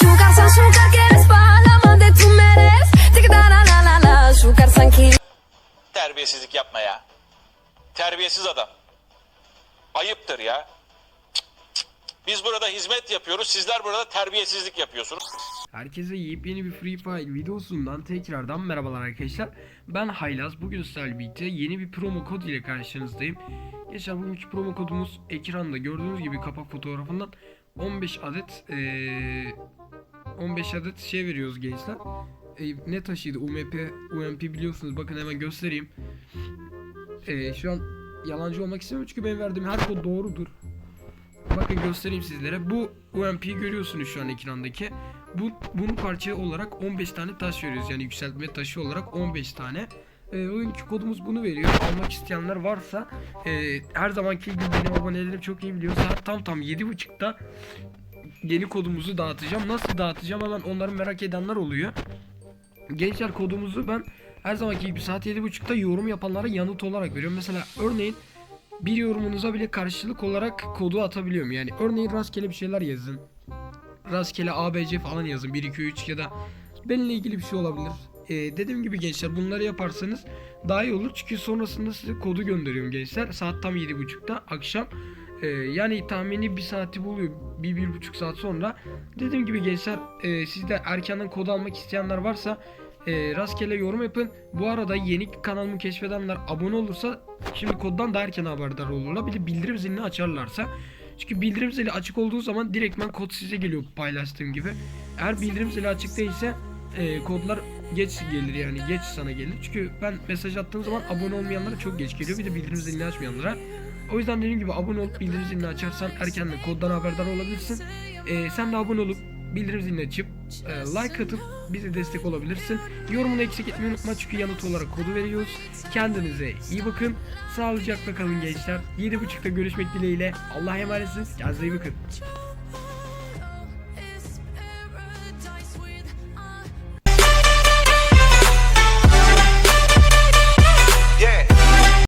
Sugar san sugar quieres para de tu meres. Tic da la la la la. Sugar san ki. Terbiyesizlik yapma ya. Terbiyesiz adam. Ayıptır ya. Biz burada hizmet yapıyoruz. Sizler burada terbiyesizlik yapıyorsunuz. Herkese yepyeni bir Free Fire videosundan tekrardan merhabalar arkadaşlar. Ben Haylaz. Bugün sizlerle birlikte yeni bir promo kod ile karşınızdayım. Geçen bugünkü promo kodumuz ekranda gördüğünüz gibi kapak fotoğrafından 15 adet eee 15 adet şey veriyoruz gençler. E, ne taşıydı? UMP, UMP biliyorsunuz. Bakın hemen göstereyim. E, şu an yalancı olmak istemiyorum çünkü benim verdiğim her kod doğrudur. Bakın göstereyim sizlere. Bu UMP'yi görüyorsunuz şu an ekrandaki. Bu bunun parça olarak 15 tane taş veriyoruz. Yani yükseltme taşı olarak 15 tane. E, oyuncu kodumuz bunu veriyor. Almak isteyenler varsa e, her zamanki gibi benim abonelerim çok iyi biliyor. Saat tam tam 7.30'da yeni kodumuzu dağıtacağım. Nasıl dağıtacağım hemen onları merak edenler oluyor. Gençler kodumuzu ben her zamanki gibi saat 7.30'da yorum yapanlara yanıt olarak veriyorum. Mesela örneğin bir yorumunuza bile karşılık olarak kodu atabiliyorum. Yani örneğin rastgele bir şeyler yazın. Rastgele ABC falan yazın. 1 2 3 ya da benimle ilgili bir şey olabilir. Ee, dediğim gibi gençler bunları yaparsanız daha iyi olur. Çünkü sonrasında size kodu gönderiyorum gençler. Saat tam 7.30'da akşam. Ee, yani tahmini bir saati buluyor. Bir, bir buçuk saat sonra. Dediğim gibi gençler e, siz de erkenden kod almak isteyenler varsa e, rastgele yorum yapın. Bu arada yeni kanalımı keşfedenler abone olursa şimdi koddan daha erken haberdar olurlar. Bir de bildirim zilini açarlarsa. Çünkü bildirim zili açık olduğu zaman direktmen kod size geliyor paylaştığım gibi. Eğer bildirim zili açık değilse e, kodlar geç gelir yani geç sana gelir. Çünkü ben mesaj attığım zaman abone olmayanlara çok geç geliyor. Bir de bildirim zilini açmayanlara. O yüzden dediğim gibi abone olup bildirim zilini açarsan erkenden koddan haberdar olabilirsin. E, sen de abone olup bildirim zilini açıp e, like atıp bize destek olabilirsin. Yorumunu eksik etmeyi unutma çünkü yanıt olarak kodu veriyoruz. Kendinize iyi bakın. Sağlıcakla kalın gençler. 7.30'da görüşmek dileğiyle. Allah'a emanetsiniz. Kendinize iyi bakın.